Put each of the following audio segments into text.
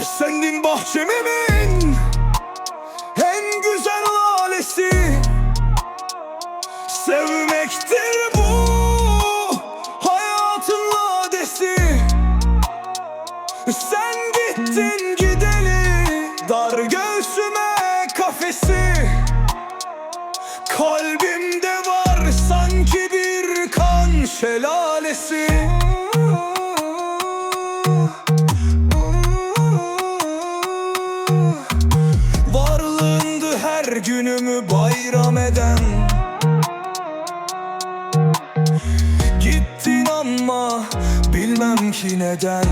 Sendin bahçemimin en güzel lalesi Sevmektir bu hayatın ladesi Sen gittin gideli dar göğsüme kafesi. Kalbimde var sanki bir kan şelalesi her günümü bayram eden. Gittin ama bilmem ki neden.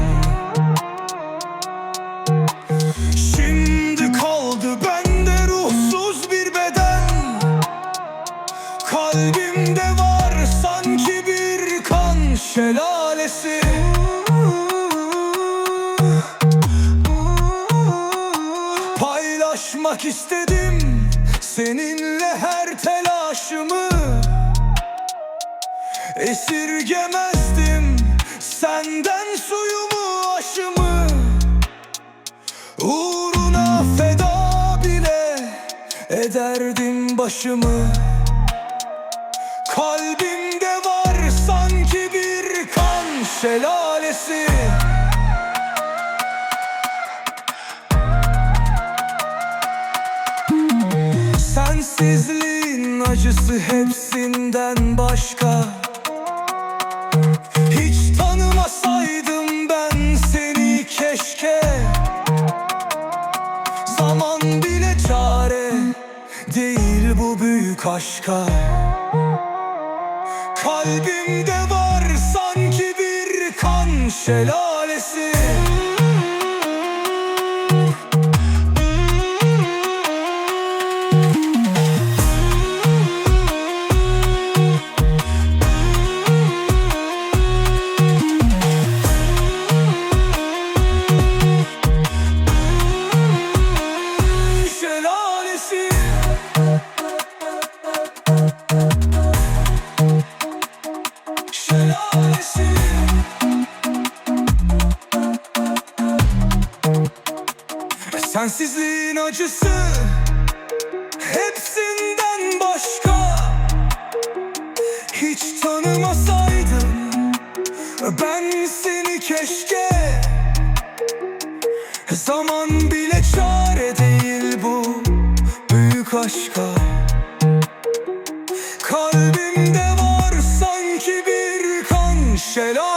Şimdi kaldı bende ruhsuz bir beden. Kalbimde var sanki bir kan şelalesi. Paylaşmak istedim seninle her telaşımı Esirgemezdim. Senden suyumu aşımı Uğruna feda bile ederdim başımı. Kalbimde var sanki bir kan. Şelalesi Sensizliğin acısı hepsinden başka. Hiç tanımasaydım ben seni keşke. Zaman bile çare değil bu büyük aşka. Kalbimde var sanki bir kan şelalesi Sensizliğin acısı Hepsinden başka. Hiç tanımasaydım Ben seni keşke. Zaman bile çare değil bu büyük aşka. Kalbimde var sanki bir kan şelalesi